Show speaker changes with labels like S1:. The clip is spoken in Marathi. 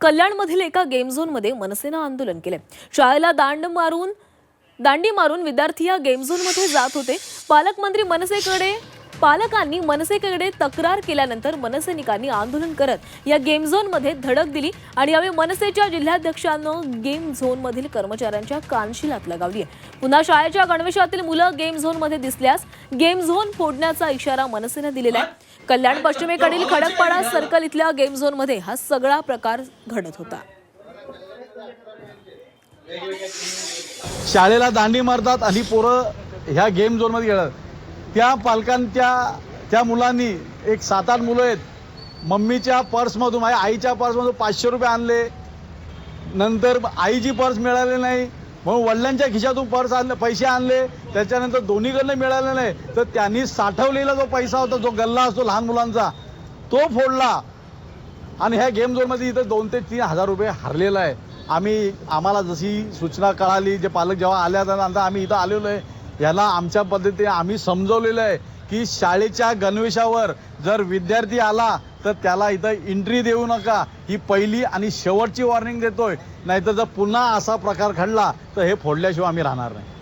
S1: कल्याणमधील एका गेम झोनमध्ये मनसेनं आंदोलन केले शाळेला दांड मारून दांडी मारून विद्यार्थी या गेम झोनमध्ये जात होते. पालकमंत्री मनसेकडे पालकांनी मनसेकडे तक्रार केल्यानंतर मनसैनिकांनी आंदोलन करत या गेम झोनमध्ये धडक दिली आणि यावेळी मनसेच्या जिल्हाध्यक्षानं गेम झोनमधील कर्मचाऱ्यांच्या कानशिलात लगावली आहे. पुन्हा शाळेच्या गणवेशातील मुलं गेम झोनमध्ये दिसल्यास गेम झोन फोडण्याचा इशारा मनसेनं दिलेला आहे. कल्याण पश्चिमेकडील खडकपाडा सर्कल इथल्या गेम झोनमध्ये हा सगळा प्रकार घडत होता.
S2: शाळेला दांडी मारतात आणि पोरं ह्या गेम झोनमध्ये मध्ये त्या पालकांच्या त्या मुलांनी एक सात आठ मुलं आहेत. मम्मीच्या पर्समधून माझ्या आईच्या पर्समधून पाचशे रुपये आणले. नंतर आईची पर्स मिळाली नाही. म्हणून वडिलांच्या खिशातून पर्स आणले पैसे आणले. त्याच्यानंतर दोन्हीकडनं मिळाले नाही. तर त्यांनी साठवलेला जो पैसा होता जो गल्ला असतो लहान मुलांचा तो फोडला. आणि ह्या गेम झोनमध्ये इथं दोन ते तीन हजार रुपये हरलेला आहे. आम्ही आम्हाला जशी सूचना कळाली जे पालक जेव्हा आल्या त्यानंतर आम्ही इथं आलेलो आहे. याला आमच्या पद्धतीने आम्ही समजवलेलं आहे की शाळेच्या गणवेशावर जर विद्यार्थी आला तर त्याला इथं एंट्री देऊ नका. ही पहिली आणि शेवटची वॉर्निंग देतोय. नाहीतर जर पुन्हा असा प्रकार घडला तर हे फोडल्याशिवाय आम्ही राहणार नाही.